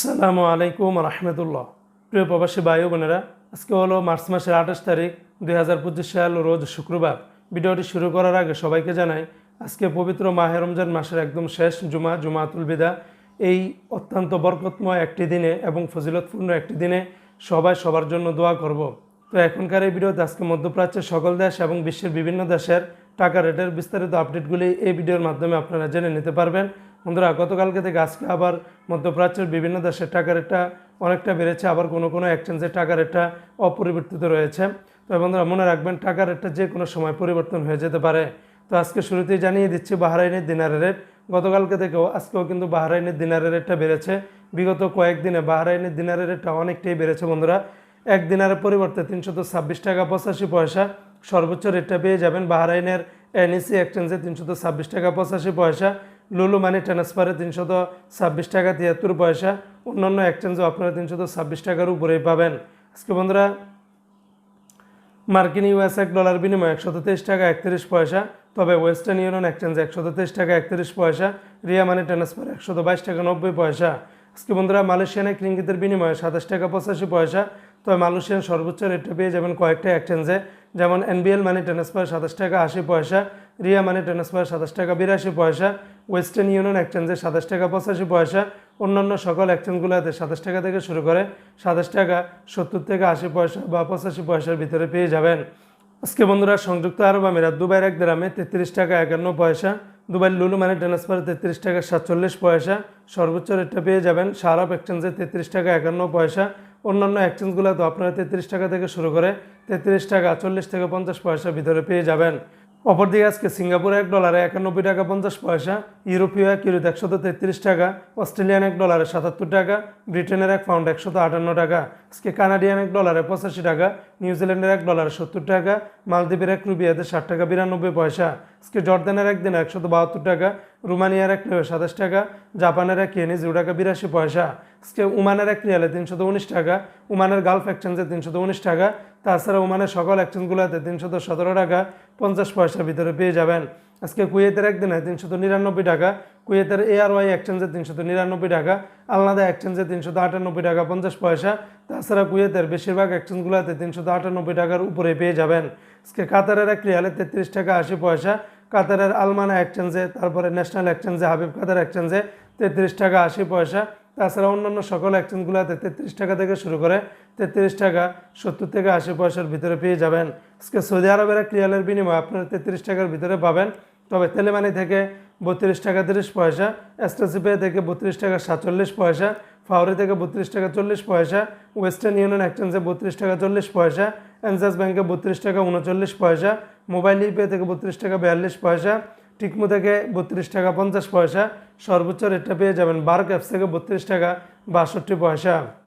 আসসালামু আলাইকুম রহমতুল্লাহ। প্রিয় প্রবাসী ভাই বোনেরা, আজকে হলো মার্চ মাসের আঠাশ তারিখ, দুই হাজার পঁচিশ সাল, রোজ শুক্রবার। ভিডিওটি শুরু করার আগে সবাইকে জানাই, আজকে পবিত্র মাহে রমজান মাসের একদম শেষ জুমা, জুমাতুল বিদা। এই অত্যন্ত বরকতময় একটি দিনে এবং ফজিলতপূর্ণ একটি দিনে সবাই সবার জন্য দোয়া করব। তো এখনকার এই ভিডিওতে আজকে মধ্যপ্রাচ্যের সকল দেশ এবং বিশ্বের বিভিন্ন দেশের টাকা রেটের বিস্তারিত আপডেটগুলি এই ভিডিওর মাধ্যমে আপনারা জেনে নিতে পারবেন। বন্ধুরা, গতকালকে থেকে আজকে আবার মধ্যপ্রাচ্যের বিভিন্ন দেশের টাকা রেটটা অনেকটা বেড়েছে, আবার কোনো কোনো এক্সচেঞ্জের টাকা রেটটা অপরিবর্তিত রয়েছে। তো বন্ধুরা, মনে রাখবেন টাকা রেটটা যে কোনো সময় পরিবর্তন হয়ে যেতে পারে। তো আজকে শুরুতেই জানিয়ে দিচ্ছি, বাহারাইনের দিনারের রেট। গতকালকে থেকেও আজকেও কিন্তু বাহারাইনের দিনারের রেটটা বেড়েছে। বিগত কয়েকদিনে বাহারাইনের দিনারের রেটটা অনেকটাই বেড়েছে বন্ধুরা। এক দিনারের পরিবর্তে তিনশত ছাব্বিশ টাকা পঁচাশি পয়সা। সর্বোচ্চ রেটটা পেয়ে যাবেন বাহারাইনের এনইসি এক্সচেঞ্জে তিনশত ছাব্বিশ টাকা পঁচাশি পয়সা। লুলু মানি ট্রান্সফারে তিনশত ছাব্বিশ টাকা তিয়াত্তর পয়সা। অন্যান্য এক্সচেঞ্জেও আপনারা তিনশত ছাব্বিশ টাকার উপরেই পাবেন। আজকে বন্ধুরা, মার্কিন ইউএস এক ডলার বিনিময়ে একশত তেইশ টাকা একত্রিশ পয়সা, তবে ওয়েস্টার্ন ইউনিয়ন এক্সচেঞ্জে একশত তেইশ টাকা একত্রিশ পয়সা, রিয়া মানি ট্রান্সফার একশত বাইশ টাকা নব্বই পয়সা। আজকে বন্ধুরা, মালয়েশিয়ান এক রিঙ্গিতের বিনিময়ে সাতাশ টাকা পঁচাশি পয়সা, তবে মালয়েশিয়ান সর্বোচ্চ রেটটা পেয়ে যাবেন কয়েকটা এক্সচেঞ্জে যেমন এনবিএল মানি ট্রান্সফার সাতাশ টাকা আশি পয়সা, রিয়া মানি ট্রান্সফার সাতাশ টাকা বিরাশি পয়সা ওয়েস্টার্ন ইউনিয়ন এক্সচেঞ্জে সাতাশ টাকা, পঁচাশি পয়সা। অন্যান্য সকল এক্সচেঞ্জগুলোতে সাতাশ টাকা থেকে শুরু করে সাতাশ টাকা, সত্তর থেকে আশি পয়সা বা পঁচাশি পয়সার ভিতরে পেয়ে যাবেন। আজকে বন্ধুরা, সংযুক্ত আরব আমিরাত, দুবাইয়ের এক গ্রামে তেত্রিশ টাকা একান্ন পয়সা দুবাই লুলু মানি ট্রান্সফার তেত্রিশ টাকা সাতচল্লিশ পয়সা। সর্বোচ্চ রেটটা পেয়ে যাবেন সারাপ এক্সচেঞ্জে তেত্রিশ টাকা একান্ন পয়সা। অন্যান্য এক্সচেঞ্জগুলো তো আপনারা তেত্রিশ টাকা থেকে শুরু করে তেত্রিশ টাকা, চল্লিশ থেকে পঞ্চাশ পয়সার ভিতরে পেয়ে যাবেন। অপরদিকে আজকে সিঙ্গাপুরে এক ডলারে একানব্বই টাকা পঞ্চাশ পয়সা, ইউরোপীয় এক ইউরোতে একশত তেত্রিশ টাকা, অস্ট্রেলিয়ান এক ডলারে সাতাত্তর টাকা, ব্রিটেনের এক পাউন্ড একশত আটান্ন টাকা, আজকে কানাডিয়ান এক ডলারে পঁচাশি টাকা, নিউজিল্যান্ডের এক ডলারে সত্তর টাকা, মালদ্বীপের এক রুবিয়াতে ষাট টাকা বিরানব্বই পয়সা, আজকে জর্দানের একদিন একশত বাহাত্তর টাকা, রুমানিয়ার এক রিয়ালে সাতাশ টাকা, জাপানের এক ইয়েনি জিরো টাকা বিরাশি পয়সা, আজকে উমানের এক রিয়ালে তিনশত উনিশ টাকা উমানের গালফ এক্সচেঞ্জে তিনশত উনিশ টাকা তাছাড়া ওমানের সকল এক্সচেঞ্জগুলোতে তিনশত সতেরো টাকা পঞ্চাশ পয়সার ভিতরে পেয়ে যাবেন। আজকে কুয়েতের একদিনে তিনশত নিরানব্বই টাকা, কুয়েতের এআরওয়াই এক্সচেঞ্জে তিনশত নিরানব্বই টাকা, আলনাদা এক্সচেঞ্জে তিনশত আটানব্বই টাকা পঞ্চাশ পয়সা, তাছাড়া কুয়েতের বেশিরভাগ এক্সচেঞ্জগুলোতে তিনশত আটানব্বই টাকার উপরে পেয়ে যাবেন। আজকে কাতারের এক রিয়ালে তেত্রিশ টাকা আশি পয়সা, কাতারের আলমানা এক্সচেঞ্জে তারপরে ন্যাশনাল এক্সচেঞ্জে হাবিব কাতার এক্সচেঞ্জে তেত্রিশ টাকা আশি পয়সা তাছাড়া অন্যান্য সকল এক্সচেঞ্জগুলোতে তেত্রিশ টাকা থেকে শুরু করে তেত্রিশ টাকা সত্তর থেকে আশি পয়সার ভিতরে পেয়ে যাবেন। আজকে সৌদি আরবের এক রিয়ালের বিনিময়ে আপনারা তেত্রিশ টাকার ভিতরে পাবেন। তবে তেলেমানি থেকে বত্রিশ টাকা তিরিশ পয়সা, এসটিসিপে থেকে বত্রিশ টাকা সাতচল্লিশ পয়সা ফাউরি থেকে বত্রিশ টাকা চল্লিশ পয়সা, ওয়েস্টার্ন ইউনিয়ন এক্সচেঞ্জে বত্রিশ টাকা চল্লিশ পয়সা অ্যানসাস ব্যাঙ্কে বত্রিশ টাকা উনচল্লিশ পয়সা, মোবাইল ইপে থেকে বত্রিশ টাকা বিয়াল্লিশ পয়সা টিকমু থেকে বত্রিশ টাকা পঞ্চাশ পয়সা, সর্বোচ্চ রেটটা পেয়ে যাবেন বার্ক অ্যাপস থেকে বত্রিশ টাকা বাষট্টি পয়সা।